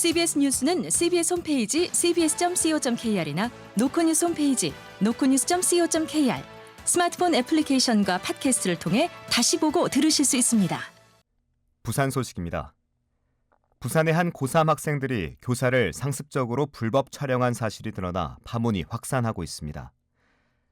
CBS 뉴스는 CBS 홈페이지 cbs.co.kr이나 노코뉴스 홈페이지 노코뉴스.co.kr 스마트폰 애플리케이션과 팟캐스트를 통해 다시 보고 들으실 수 있습니다. 부산 소식입니다. 부산의 한 고3 학생들이 교사를 상습적으로 불법 촬영한 사실이 드러나 파문이 확산하고 있습니다.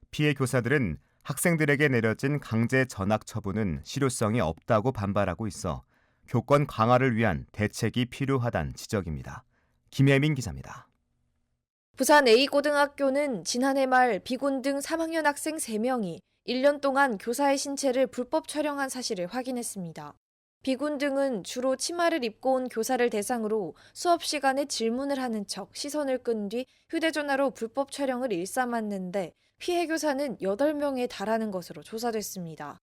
피해 교사들은 학생들에게 내려진 강제 전학 처분은 실효성이 없다고 반발하고 있어 교권 강화를 위한 대책이 필요하다는 지적입니다. 김혜민 기자입니다. 부산 A고등학교는 지난해 말 비군 등 3학년 학생 3명이 1년 동안 교사의 신체를 불법 촬영한 사실을 확인했습니다. 비군 등은 주로 치마를 입고 온 교사를 대상으로 수업 시간에 질문을 하는 척 시선을 끈 뒤 휴대전화로 불법 촬영을 일삼았는데 피해 교사는 8명에 달하는 것으로 조사됐습니다.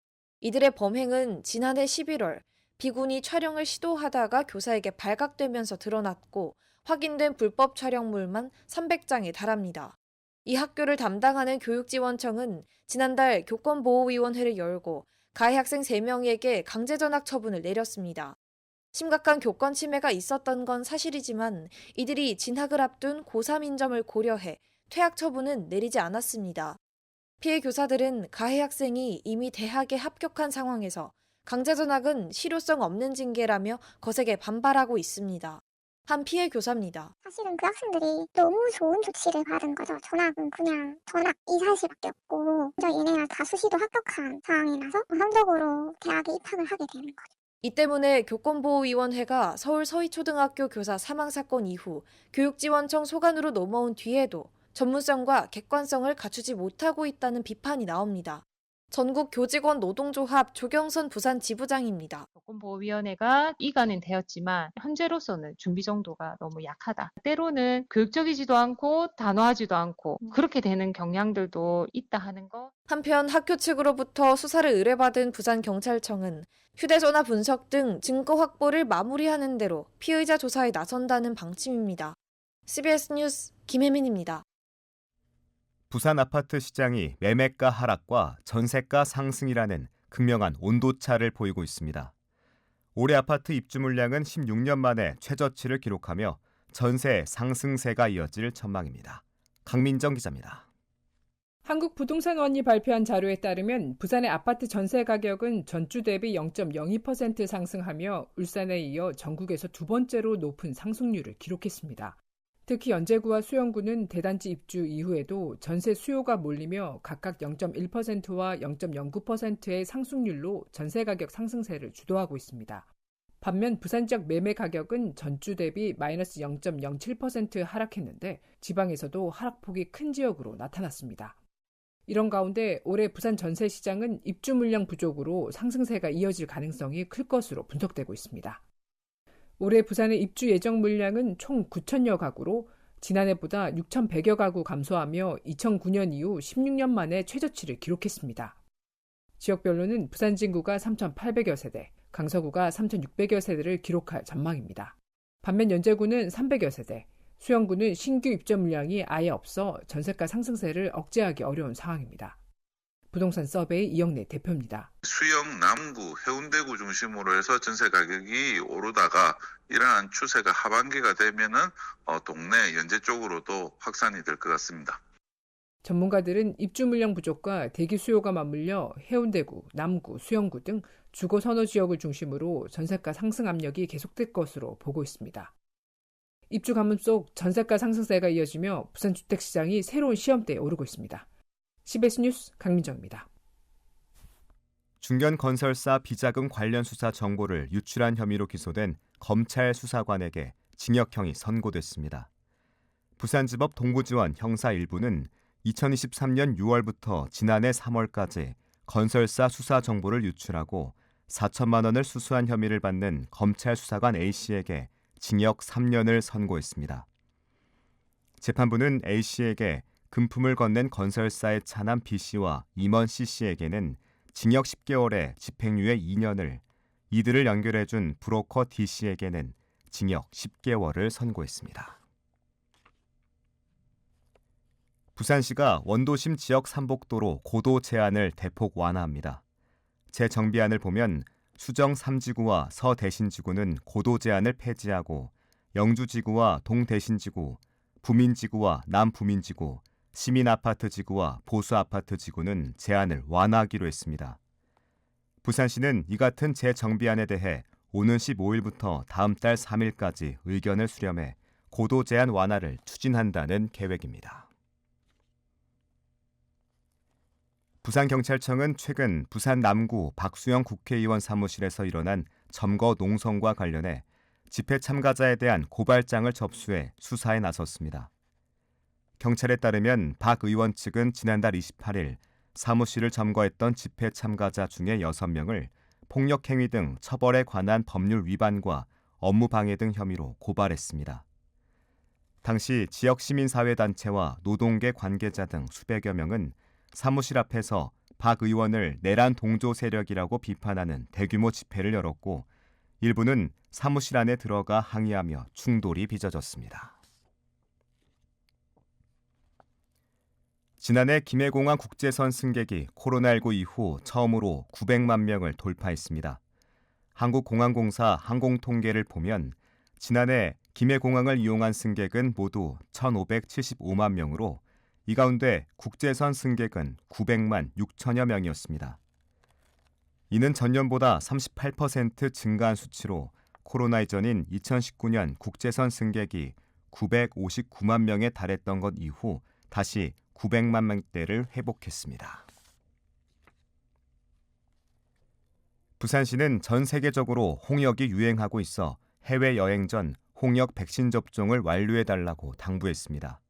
이들의 범행은 지난해 11월 비군이 촬영을 시도하다가 교사에게 발각되면서 드러났고 확인된 불법 촬영물만 300장에 달합니다. 이 학교를 담당하는 교육지원청은 지난달 교권보호위원회를 열고 가해 학생 3명에게 강제전학 처분을 내렸습니다. 심각한 교권 침해가 있었던 건 사실이지만 이들이 진학을 앞둔 고3 인 점을 고려해 퇴학 처분은 내리지 않았습니다. 피해 교사들은 가해 학생이 이미 대학에 합격한 상황에서 강제 전학은 실효성 없는 징계라며 거세게 반발하고 있습니다. 한 피해 교사입니다. 사실은 그 학생들이 너무 좋은 조치를 받은 거죠. 전학은 그냥 전학 이 사실밖에 없고 얘네가 다 수시도 합격한 상황이라서 우선적으로 대학에 입학을 하게 되는 거죠. 이 때문에 교권보호위원회가 서울 서희초등학교 교사 사망 사건 이후 교육지원청 소관으로 넘어온 뒤에도 전문성과 객관성을 갖추지 못하고 있다는 비판이 나옵니다. 전국 교직원 노동조합 조경선 부산 지부장입니다. 교권보호위원회가 이관은 되었지만 현재로서는 준비 정도가 너무 약하다. 때로는 교육적이지도 않고 단호하지도 않고 그렇게 되는 경향들도 있다 하는 거. 한편 학교 측으로부터 수사를 의뢰받은 부산 경찰청은 휴대전화 분석 등 증거 확보를 마무리하는 대로 피의자 조사에 나선다는 방침입니다. CBS 뉴스 김혜민입니다. 부산 아파트 시장이 매매가 하락과 전세가 상승이라는 극명한 온도차를 보이고 있습니다. 올해 아파트 입주 물량은 16년 만에 최저치를 기록하며 전세 상승세가 이어질 전망입니다. 강민정 기자입니다. 한국부동산원이 발표한 자료에 따르면 부산의 아파트 전세 가격은 전주 대비 0.02% 상승하며 울산에 이어 전국에서 두 번째로 높은 상승률을 기록했습니다. 특히 연제구와 수영구는 대단지 입주 이후에도 전세 수요가 몰리며 각각 0.1%와 0.09%의 상승률로 전세 가격 상승세를 주도하고 있습니다. 반면 부산 지역 매매 가격은 전주 대비 마이너스 0.07% 하락했는데 지방에서도 하락폭이 큰 지역으로 나타났습니다. 이런 가운데 올해 부산 전세 시장은 입주 물량 부족으로 상승세가 이어질 가능성이 클 것으로 분석되고 있습니다. 올해 부산의 입주 예정 물량은 총 9천여 가구로 지난해보다 6,100여 가구 감소하며 2009년 이후 16년 만에 최저치를 기록했습니다. 지역별로는 부산 진구가 3,800여 세대, 강서구가 3,600여 세대를 기록할 전망입니다. 반면 연제구는 300여 세대, 수영구는 신규 입주 물량이 아예 없어 전세가 상승세를 억제하기 어려운 상황입니다. 부동산 서베이 이영래 대표입니다. 수영, 남구, 해운대구 중심으로 해서 전세 가격이 오르다가 이러한 추세가 하반기가 되면은 어, 동네 연제 쪽으로도 확산이 될 것 같습니다. 전문가들은 입주 물량 부족과 대기 수요가 맞물려 해운대구, 남구, 수영구 등 주거 선호 지역을 중심으로 전세가 상승 압력이 계속될 것으로 보고 있습니다. 입주 가뭄 속 전세가 상승세가 이어지며 부산 주택 시장이 새로운 시험대에 오르고 있습니다. CBS 뉴스 강민정입니다. 중견 건설사 비자금 관련 수사 정보를 유출한 혐의로 기소된 검찰 수사관에게 징역형이 선고됐습니다. 부산지법 동부지원 형사 1부는 2023년 6월부터 지난해 3월까지 건설사 수사 정보를 유출하고 4천만 원을 수수한 혐의를 받는 검찰 수사관 A씨에게 징역 3년을 선고했습니다. 재판부는 A씨에게 금품을 건넨 건설사의 차남 B씨와 임원 C씨에게는 징역 10개월에 집행유예 2년을, 이들을 연결해준 브로커 D씨에게는 징역 10개월을 선고했습니다. 부산시가 원도심 지역 삼복도로 고도 제한을 대폭 완화합니다. 재정비안을 보면 수정 3지구와 서대신지구는 고도 제한을 폐지하고 영주지구와 동대신지구, 부민지구와 남부민지구, 시민 아파트 지구와 보수 아파트 지구는 제한을 완화하기로 했습니다. 부산시는 이 같은 재정비안에 대해 오는 15일부터 다음 달 3일까지 의견을 수렴해 고도 제한 완화를 추진한다는 계획입니다. 부산경찰청은 최근 부산 남구 박수영 국회의원 사무실에서 일어난 점거 농성과 관련해 집회 참가자에 대한 고발장을 접수해 수사에 나섰습니다. 경찰에 따르면 박 의원 측은 지난달 28일 사무실을 점거했던 집회 참가자 중에 6명을 폭력 행위 등 처벌에 관한 법률 위반과 업무 방해 등 혐의로 고발했습니다. 당시 지역 시민사회단체와 노동계 관계자 등 수백여 명은 사무실 앞에서 박 의원을 내란 동조 세력이라고 비판하는 대규모 집회를 열었고 일부는 사무실 안에 들어가 항의하며 충돌이 빚어졌습니다. 지난해 김해공항 국제선 승객이 코로나19 이후 처음으로 900만 명을 돌파했습니다. 한국공항공사 항공통계를 보면 지난해 김해공항을 이용한 승객은 모두 1,575만 명으로 이 가운데 국제선 승객은 900만 6천여 명이었습니다. 이는 전년보다 38% 증가한 수치로 코로나 이전인 2019년 국제선 승객이 959만 명에 달했던 것 이후 다시 900만 명대를 회복했습니다. 부산시는 전 세계적으로 홍역이 유행하고 있어 해외 여행 전 홍역 백신 접종을 완료해 달라고 당부했습니다.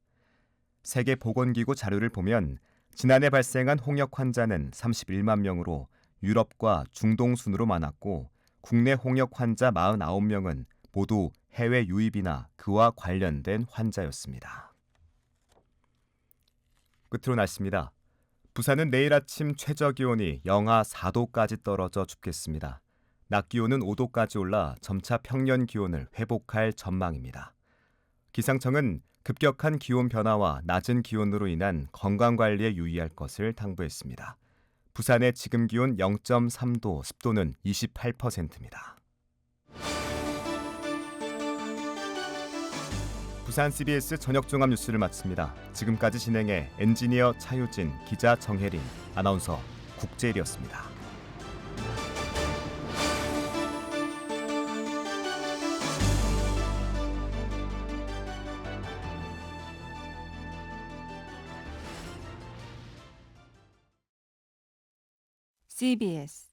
세계 보건기구 자료를 보면 지난해 발생한 홍역 환자는 31만 명으로 유럽과 중동 순으로 많았고 국내 홍역 환자 49명은 모두 해외 유입이나 그와 관련된 환자였습니다. 끝으로 날씨입니다. 부산은 내일 아침 최저 기온이 영하 4도까지 떨어져 춥겠습니다. 낮 기온은 5도까지 올라 점차 평년 기온을 회복할 전망입니다. 기상청은 급격한 기온 변화와 낮은 기온으로 인한 건강 관리에 유의할 것을 당부했습니다. 부산의 지금 기온 0.3도, 습도는 28%입니다. 부산 CBS 저녁 종합 뉴스를 마칩니다. 지금까지 진행해 엔지니어 차유진, 기자 정혜린, 아나운서 국재일이었습니다. CBS